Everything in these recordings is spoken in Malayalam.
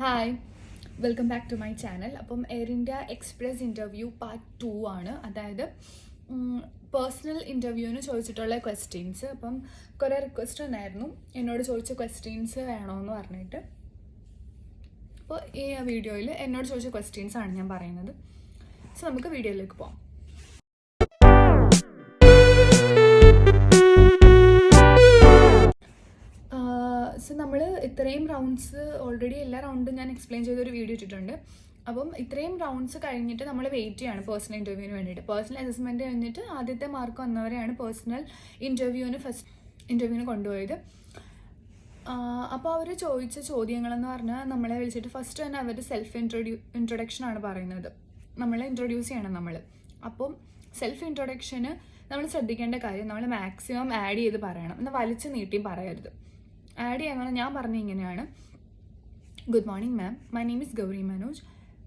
Hi welcome back to my channel അപ്പം Air India Express interview part two ആണ്. അതായത് പേഴ്സണൽ ഇന്റർവ്യൂവിന് ചോദിച്ചിട്ടുള്ള ക്വസ്റ്റ്യൻസ് അപ്പം കുറേ റിക്വസ്റ്റ് ഉണ്ടായിരുന്നു. എന്നോട് ചോദിച്ച ക്വസ്റ്റ്യൻസ് വേണമെന്ന് പറഞ്ഞിട്ട്. അപ്പോൾ ഈ വീഡിയോയിൽ എന്നോട് ചോദിച്ച ക്വസ്റ്റ്യൻസ് ആണ് ഞാൻ പറയുന്നത്. സോ നമുക്ക് വീഡിയോയിലേക്ക് പോകാം ഇത്രയും റൗണ്ട്സ് ഓൾറെഡി എല്ലാ റൗണ്ടും ഞാൻ എക്സ്പ്ലെയിൻ ചെയ്തൊരു വീഡിയോ ഇട്ടിട്ടുണ്ട്. അപ്പം ഇത്രയും റൗണ്ട്സ് കഴിഞ്ഞിട്ട് നമ്മൾ വെയിറ്റ് ചെയ്യാണ് പേഴ്സണൽ ഇന്റർവ്യൂവിന് വേണ്ടിയിട്ട്. പേഴ്സണൽ അസസ്മെന്റ് കഴിഞ്ഞിട്ട് ആദ്യത്തെ മാർക്ക് വന്നവരെയാണ് പേഴ്സണൽ ഇന്റർവ്യൂവിന് ഫസ്റ്റ് ഇന്റർവ്യൂവിന് കൊണ്ടുപോയത്. അപ്പോൾ അവർ ചോദിച്ച ചോദ്യങ്ങളെന്ന് പറഞ്ഞാൽ നമ്മളെ വിളിച്ചിട്ട് ഫസ്റ്റ് തന്നെ അവർ സെൽഫ് ഇൻട്രൊഡ്യൂ ഇൻട്രൊഡക്ഷൻ ആണ് പറയുന്നത്. നമ്മളെ ഇൻട്രൊഡ്യൂസ് ചെയ്യണം നമ്മൾ അപ്പം സെൽഫ് ഇൻട്രൊഡക്ഷന് നമ്മൾ ശ്രദ്ധിക്കേണ്ട കാര്യം നമ്മൾ മാക്സിമം ആഡ് ചെയ്ത് പറയണം. എന്നാൽ വലിച്ചു നീട്ടിയും പറയരുത്. ആഡ് ചെയ്യാൻ ഞാൻ പറഞ്ഞ ഇങ്ങനെയാണ്. Good morning ma'am my name is Gauri Manoj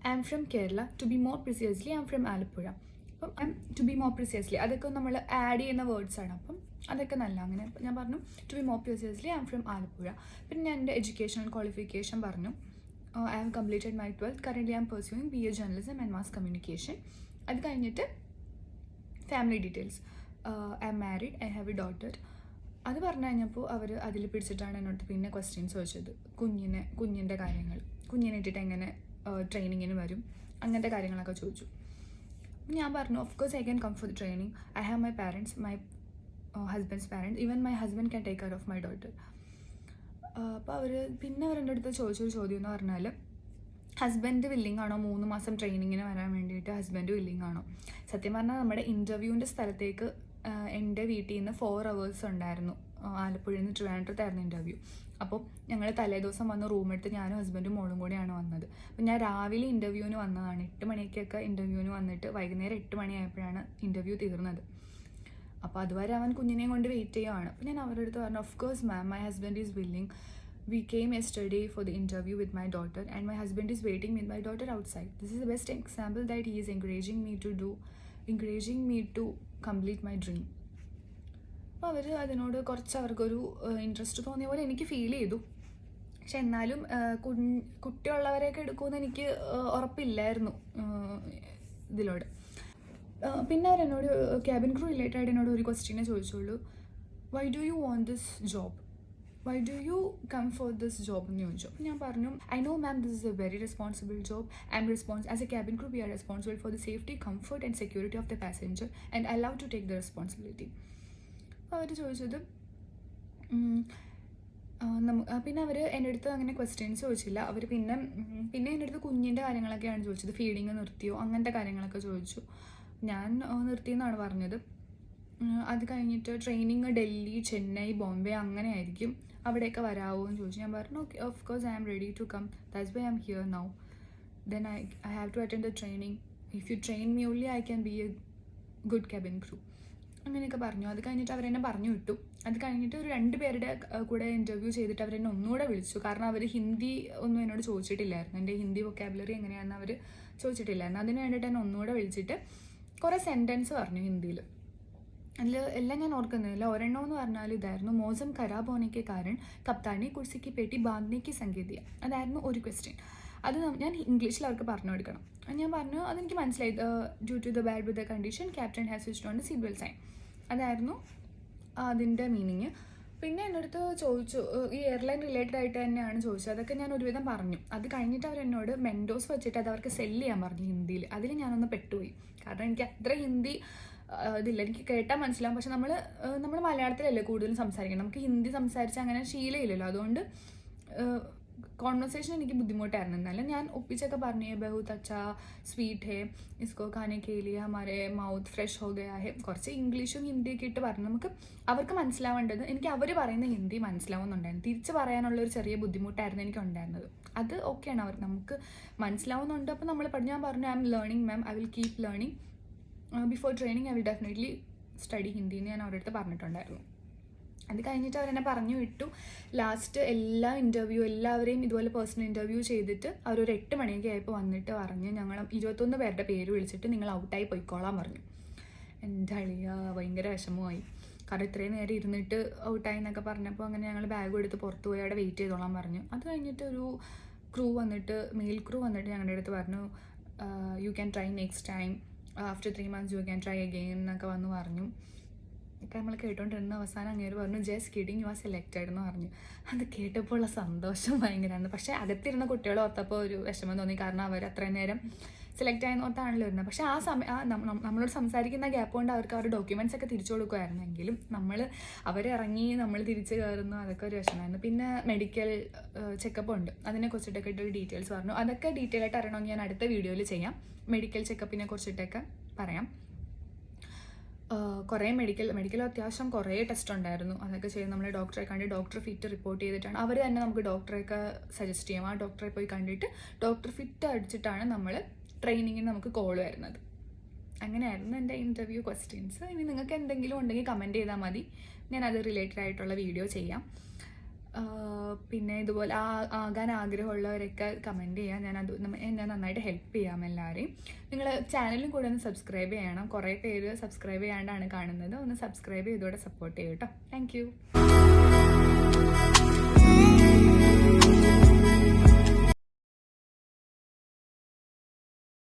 I am from Kerala to be more precisely I am from Alappuzha അപ്പം I to be more precisely അതൊക്കെ നമ്മൾ ആഡ് ചെയ്യുന്ന വേർഡ്സ് ആണ്. അപ്പം അതൊക്കെ നല്ല അങ്ങനെ ഞാൻ പറഞ്ഞു. To be more precisely I am from Alappuzha പിന്നെ ഞാൻ എന്റെ എഡ്യൂക്കേഷണൽ ക്വാളിഫിക്കേഷൻ പറഞ്ഞു. I have completed my twelfth current I am pursuing B A journalism and mass communication അത് കഴിഞ്ഞിട്ട് family details I am married I have a daughter അത് പറഞ്ഞു കഴിഞ്ഞപ്പോൾ അവർ അതിൽ പിടിച്ചിട്ടാണ് എന്നോട് പിന്നെ ക്വസ്റ്റ്യൻസ് ചോദിച്ചത്. കുഞ്ഞിനെ കുഞ്ഞിന്റെ കാര്യങ്ങൾ കുഞ്ഞിനെ ഇട്ടിട്ട് എങ്ങനെ ട്രെയിനിങ്ങിന് വരും? അങ്ങനത്തെ കാര്യങ്ങളൊക്കെ ചോദിച്ചു. ഞാൻ പറഞ്ഞു of course I can come for the training I have my parents my husband's parents even my husband can take care of my daughter അപ്പോൾ അവർ പിന്നെ അവരെന്റെ അടുത്ത് ചോദിച്ചൊരു ചോദ്യം എന്ന് പറഞ്ഞാൽ ഹസ്ബൻഡ് വില്ലിംഗ് ആണോ മൂന്ന് മാസം ട്രെയിനിങ്ങിന് വരാൻ വേണ്ടിയിട്ട് ഹസ്ബൻഡ് വില്ലിംഗ് ആണോ? സത്യം പറഞ്ഞാൽ നമ്മുടെ ഇന്റർവ്യൂവിന്റെ സ്ഥലത്തേക്ക് എന്റെ വീട്ടിൽ നിന്ന് ഫോർ അവേഴ്സ് ഉണ്ടായിരുന്നു ആലപ്പുഴയിൽ നിന്ന് ട്രിവാൻഡ്രത്തായിരുന്നു ഇന്റർവ്യൂ അപ്പോൾ ഞങ്ങൾ തലേദിവസം വന്ന് റൂമെടുത്ത് ഞാനും ഹസ്ബൻഡും മോളും കൂടിയാണ് വന്നത്. അപ്പോൾ ഞാൻ രാവിലെ ഇന്റർവ്യൂവിന് വന്നതാണ്. എട്ട് മണിക്കൊക്കെ ഇന്റർവ്യൂവിന് വന്നിട്ട് വൈകുന്നേരം എട്ട് മണിയായപ്പോഴാണ് ഇന്റർവ്യൂ തീർന്നത്. അപ്പോൾ അതുവരെ അവൻ കുഞ്ഞിനെയും കൊണ്ട് വെയിറ്റ് ചെയ്യുവാണ്. അപ്പോൾ ഞാൻ അവരുടെ അടുത്ത് പറഞ്ഞു of course ma'am my husband is willing we came yesterday for the interview with my daughter and my husband is waiting with my daughter outside. This is the best example that he is encouraging me to do. Encouraging me to complete my dream അപ്പോൾ അവർ അതിനോട് കുറച്ച് അവർക്കൊരു ഇൻട്രസ്റ്റ് തോന്നിയ പോലെ എനിക്ക് ഫീൽ ചെയ്തു. പക്ഷെ എന്നാലും കു കുട്ടിയുള്ളവരെയൊക്കെ എടുക്കുമെന്ന് എനിക്ക് ഉറപ്പില്ലായിരുന്നു ഇതിലോട്. പിന്നെ അവരെന്നോട് ക്യാബിൻ ക്രൂ റിലേറ്റഡ് എന്നോട് ഒരു ക്വസ്റ്റ്യനെ ചോദിച്ചുള്ളൂ. Why do you want this job why do you come for this job എന്ന് ചോദിച്ചു അപ്പോൾ ഞാൻ പറഞ്ഞു I know ma'am this is a very responsible job I am response as a cabin crew we are responsible for the safety comfort and security of the passenger and I love to take the responsibility അപ്പോൾ അവർ ചോദിച്ചത് പിന്നെ അവർ എന്റെ അടുത്ത് അങ്ങനെ ക്വസ്റ്റ്യൻസ് ചോദിച്ചില്ല. അവർ പിന്നെ പിന്നെ എന്റെ അടുത്ത് കുഞ്ഞിന്റെ കാര്യങ്ങളൊക്കെയാണ് ചോദിച്ചത്. ഫീഡിങ് നിർത്തിയോ അങ്ങനത്തെ കാര്യങ്ങളൊക്കെ ചോദിച്ചു. ഞാൻ നിർത്തിയെന്നാണ് പറഞ്ഞത്. അത് കഴിഞ്ഞിട്ട് ട്രെയിനിങ് ഡൽഹി ചെന്നൈ ബോംബെ അങ്ങനെ ആയിരിക്കും അവിടെയൊക്കെ വരാമോ എന്ന് ചോദിച്ചു. ഞാൻ പറഞ്ഞു okay of course I am ready to come that's why I here now then I I have to attend the training if you train me only I can be a good cabin crew അങ്ങനെയൊക്കെ പറഞ്ഞു. അത് കഴിഞ്ഞിട്ട് അവരെന്നെ പറഞ്ഞു വിട്ടു. അത് കഴിഞ്ഞിട്ട് ഒരു രണ്ട് പേരുടെ കൂടെ ഇന്റർവ്യൂ ചെയ്തിട്ട് അവരെന്നെ ഒന്നുകൂടെ വിളിച്ചു. കാരണം അവർ ഹിന്ദി ഒന്നും എന്നോട് ചോദിച്ചിട്ടില്ലായിരുന്നു. എന്റെ ഹിന്ദി വൊക്കാബുലറി എങ്ങനെയാണെന്ന് അവർ ചോദിച്ചിട്ടില്ലായിരുന്നു. അതിന് വേണ്ടിയിട്ട് എന്നെ ഒന്നുകൂടെ വിളിച്ചിട്ട് കുറേ സെന്റൻസ് പറഞ്ഞു ഹിന്ദിയിൽ. അതിൽ എല്ലാം ഞാൻ ഓർക്കുന്നില്ല ഒരെണ്ണം എന്ന് പറഞ്ഞാൽ ഇതായിരുന്നു മോശം ഖരാബ് ഹോനയ്ക്ക് കാരണം കപ്താനെ കുർസിക്ക് പേട്ടി ബാന്ധിക്ക് സംഗീതിയ അതായിരുന്നു ഒരു ക്വസ്റ്റ്യൻ അത് ഞാൻ ഇംഗ്ലീഷിൽ അവർക്ക് പറഞ്ഞു കൊടുക്കണം. ഞാൻ പറഞ്ഞു അതെനിക്ക് മനസ്സിലായി. Due to the bad with the condition captain has switch on seat belt sign അതായിരുന്നു അതിന്റെ മീനിങ് പിന്നെ എന്റെ അടുത്ത് ചോദിച്ചു ഈ എയർലൈൻ റിലേറ്റഡ് ആയിട്ട് തന്നെയാണ് ചോദിച്ചത്. അതൊക്കെ ഞാൻ ഒരുവിധം പറഞ്ഞു. അത് കഴിഞ്ഞിട്ട് അവർ എന്നോട് മെൻഡോസ് വെച്ചിട്ട് അത് അവർക്ക് സെല്ല് ചെയ്യാൻ പറഞ്ഞു ഹിന്ദിയിൽ. അതിൽ ഞാനൊന്ന് പെട്ടുപോയി. കാരണം എനിക്ക് അത്ര ഹിന്ദി ഇതില്ല എനിക്ക് കേട്ടാൽ മനസ്സിലാവും. പക്ഷെ നമ്മൾ നമ്മൾ മലയാളത്തിലല്ലേ കൂടുതലും സംസാരിക്കണം? നമുക്ക് ഹിന്ദി സംസാരിച്ച് അങ്ങനെ ശീലയില്ലല്ലോ. അതുകൊണ്ട് കോൺവെർസേഷൻ എനിക്ക് ബുദ്ധിമുട്ടായിരുന്നു. എന്നാലും ഞാൻ ഒപ്പിച്ചൊക്കെ പറഞ്ഞു ബഹു അച്ഛാ സ്വീറ്റ് ഹേ ഇസ്കോ ഖാനെ കേലിയ ഹമാരെ മൗത്ത് ഫ്രഷ് ഹോ ഗയാ ഹേ. കുറച്ച് ഇംഗ്ലീഷും ഹിന്ദിയൊക്കെ ഇട്ട് പറഞ്ഞു. നമുക്ക് അവർക്ക് മനസ്സിലാവേണ്ടത് എനിക്ക് അവർ പറയുന്ന ഹിന്ദി മനസ്സിലാവുന്നുണ്ടായിരുന്നു. തിരിച്ച് പറയാനുള്ള ഒരു ചെറിയ ബുദ്ധിമുട്ടായിരുന്നു എനിക്ക് ഉണ്ടായിരുന്നത് അത് ഓക്കെയാണ് അവർ നമുക്ക് മനസ്സിലാവുന്നുണ്ട്. അപ്പോൾ നമ്മൾ ഞാൻ പറഞ്ഞു I am learning ma'am. I will keep learning. Before training I will definitely study Hindi എന്ന് ഞാൻ അവരുടെ അടുത്ത് പറഞ്ഞിട്ടുണ്ടായിരുന്നു. അത് കഴിഞ്ഞിട്ട് അവരെന്നെ പറഞ്ഞു വിട്ടു. ലാസ്റ്റ് എല്ലാ ഇന്റർവ്യൂ എല്ലാവരെയും ഇതുപോലെ പേഴ്സണൽ ഇന്റർവ്യൂ ചെയ്തിട്ട് അവരൊരു എട്ട് മണിയൊക്കെ ആയപ്പോൾ വന്നിട്ട് പറഞ്ഞ് ഞങ്ങൾ ഇരുപത്തൊന്ന് പേരുടെ പേര് വിളിച്ചിട്ട് നിങ്ങൾ ഔട്ടായി പോയിക്കോളാൻ പറഞ്ഞു. എന്റെ അളിയ ഭയങ്കര വിഷമമായി. കാരണം ഇത്രയും നേരം ഇരുന്നിട്ട് ഔട്ടായി എന്നൊക്കെ പറഞ്ഞപ്പോൾ അങ്ങനെ ഞങ്ങൾ ബാഗ് എടുത്ത് പുറത്ത് പോയി അവിടെ വെയിറ്റ് ചെയ്തോളാൻ പറഞ്ഞു. അത് കഴിഞ്ഞിട്ട് ഒരു ക്രൂ വന്നിട്ട് മെയിൽ ക്രൂ വന്നിട്ട് ഞങ്ങളുടെ അടുത്ത് പറഞ്ഞു you can try next time after three months you can try again എന്നൊക്കെ വന്ന് പറഞ്ഞു. ഒക്കെ നമ്മൾ കേട്ടോണ്ടിരുന്ന അവസാനം അങ്ങേര് പറഞ്ഞു just kidding you are selected എന്ന് പറഞ്ഞു. അത് കേട്ടപ്പോൾ ഉള്ള സന്തോഷം ഭയങ്കരമാണ് പക്ഷേ അകത്തിരുന്ന കുട്ടികൾ ഓർത്തപ്പോൾ ഒരു വിഷമം തോന്നി. കാരണം അവർ അത്രയും നേരം സെലക്ട് ആയെന്ന് ഓർത്താണല്ലോ വരുന്നത് പക്ഷേ ആ സമയം ആ നമ്മളോട് സംസാരിക്കുന്ന ഗ്യാപ്പ് കൊണ്ട് അവർക്ക് അവരുടെ ഡോക്യുമെന്റ്സ് ഒക്കെ തിരിച്ചു കൊടുക്കുമായിരുന്നെങ്കിലും നമ്മൾ അവരിറങ്ങി നമ്മൾ തിരിച്ച് കയറുന്നു. അതൊക്കെ ഒരു വിഷമമായിരുന്നു. പിന്നെ മെഡിക്കൽ ചെക്കപ്പ് ഉണ്ട്. അതിനെ കുറിച്ചിട്ടൊക്കെ ഒരു ഡീറ്റെയിൽസ് പറഞ്ഞു. അതൊക്കെ ഡീറ്റെയിൽ ആയിട്ട് അറിയണമെങ്കിൽ ഞാൻ അടുത്ത വീഡിയോയിൽ ചെയ്യാം. മെഡിക്കൽ ചെക്കപ്പിനെ കുറിച്ചിട്ടൊക്കെ പറയാം. കുറേ മെഡിക്കൽ മെഡിക്കൽ അത്യാവശ്യം കുറേ ടെസ്റ്റ് ഉണ്ടായിരുന്നു. അതൊക്കെ ചെയ്ത് നമ്മൾ ഡോക്ടറെ കണ്ട് ഡോക്ടർ ഫിറ്റ് റിപ്പോർട്ട് ചെയ്തിട്ടാണ്. അവർ തന്നെ നമുക്ക് ഡോക്ടറെയൊക്കെ സജസ്റ്റ് ചെയ്യും. ആ ഡോക്ടറെ പോയി കണ്ടിട്ട് ഡോക്ടർ ഫിറ്റ് അടിച്ചിട്ടാണ് നമ്മൾ ട്രെയിനിങ്ങിന് നമുക്ക് കോൾ വരുന്നത്. അങ്ങനെയായിരുന്നു എന്റെ ഇന്റർവ്യൂ ക്വസ്റ്റ്യൻസ് ഇനി നിങ്ങൾക്ക് എന്തെങ്കിലും ഉണ്ടെങ്കിൽ കമന്റ് ചെയ്താൽ മതി. ഞാൻ ഞാനത് റിലേറ്റഡ് ആയിട്ടുള്ള വീഡിയോ ചെയ്യാം. പിന്നെ ഇതുപോലെ ആ ആകാൻ ആഗ്രഹമുള്ളവരൊക്കെ കമന്റ് ചെയ്യാം. ഞാൻ അത് എന്നെ നന്നായിട്ട് ഹെൽപ്പ് ചെയ്യാം എല്ലാവരെയും നിങ്ങൾ ചാനലും കൂടെ ഒന്ന് സബ്സ്ക്രൈബ് ചെയ്യണം. കുറേ പേര് സബ്സ്ക്രൈബ് ചെയ്യാണ്ടാണ് കാണുന്നത്. ഒന്ന് സബ്സ്ക്രൈബ് ചെയ്തോടെ സപ്പോർട്ട് ചെയ്യും കേട്ടോ താങ്ക്